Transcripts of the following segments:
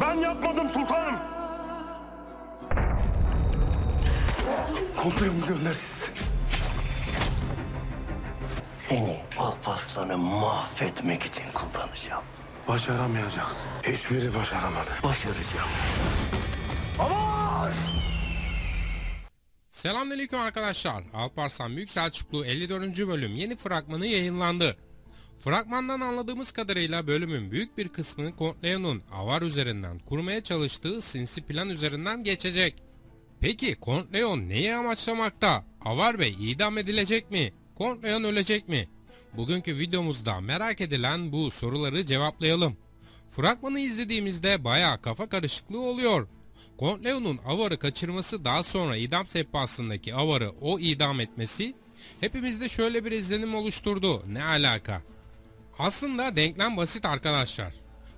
Ben yapmadım sultanım. Komplomu göndersin. Seni Alparslan'ı mahvetmek için kullanacağım. Başaramayacaksın. Hiçbiri başaramadı. Başaracağım. Selamünaleyküm arkadaşlar. Alparslan Büyük Selçuklu 54. bölüm yeni fragmanı yayınlandı. Fragmandan anladığımız kadarıyla bölümün büyük bir kısmı Kont Leon'un Avar üzerinden kurmaya çalıştığı sinsi plan üzerinden geçecek. Peki Kont Leon neyi amaçlamakta? Avar Bey idam edilecek mi? Kont Leon ölecek mi? Bugünkü videomuzda merak edilen bu soruları cevaplayalım. Fragmanı izlediğimizde bayağı kafa karışıklığı oluyor. Kont Leon'un Avar'ı kaçırması daha sonra idam sehpasındaki Avar'ı o idam etmesi hepimizde şöyle bir izlenim oluşturdu. Ne alaka? Aslında denklem basit arkadaşlar.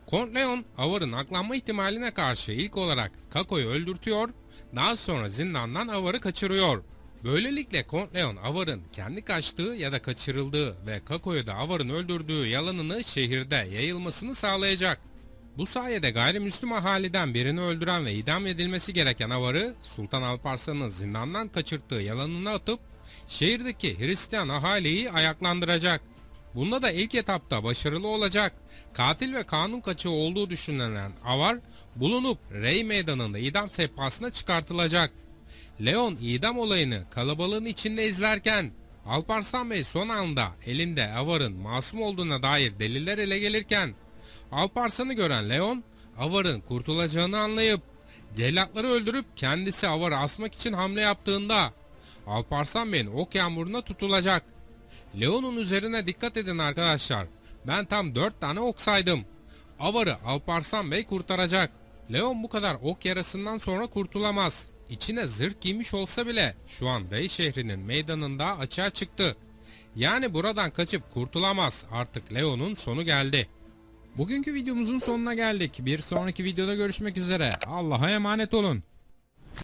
Kont Leon Avar'ın aklanma ihtimaline karşı ilk olarak Kako'yu öldürtüyor, daha sonra zindandan Avar'ı kaçırıyor. Böylelikle Kont Leon Avar'ın kendi kaçtığı ya da kaçırıldığı ve Kako'yu da Avar'ın öldürdüğü yalanını şehirde yayılmasını sağlayacak. Bu sayede gayrimüslim ahaliden birini öldüren ve idam edilmesi gereken Avar'ı Sultan Alparslan'ın zindandan kaçırttığı yalanını atıp şehirdeki Hristiyan ahaliyi ayaklandıracak. Bunda da ilk etapta başarılı olacak. Katil ve kanun kaçığı olduğu düşünülen Avar bulunup Rey meydanında idam sehpasına çıkartılacak. Leon idam olayını kalabalığın içinde izlerken Alparslan Bey son anda elinde Avar'ın masum olduğuna dair deliller ele gelirken Alparslan'ı gören Leon Avar'ın kurtulacağını anlayıp cellatları öldürüp kendisi Avar'ı asmak için hamle yaptığında Alparslan Bey'in ok yağmuruna tutulacak. Leon'un üzerine dikkat edin arkadaşlar. Ben tam 4 tane ok saydım. Avar'ı Alparslan Bey kurtaracak. Leon bu kadar ok yarasından sonra kurtulamaz. İçine zırh giymiş olsa bile şu an Rey şehrinin meydanında açığa çıktı. Yani buradan kaçıp kurtulamaz. Artık Leon'un sonu geldi. Bugünkü videomuzun sonuna geldik. Bir sonraki videoda görüşmek üzere. Allah'a emanet olun.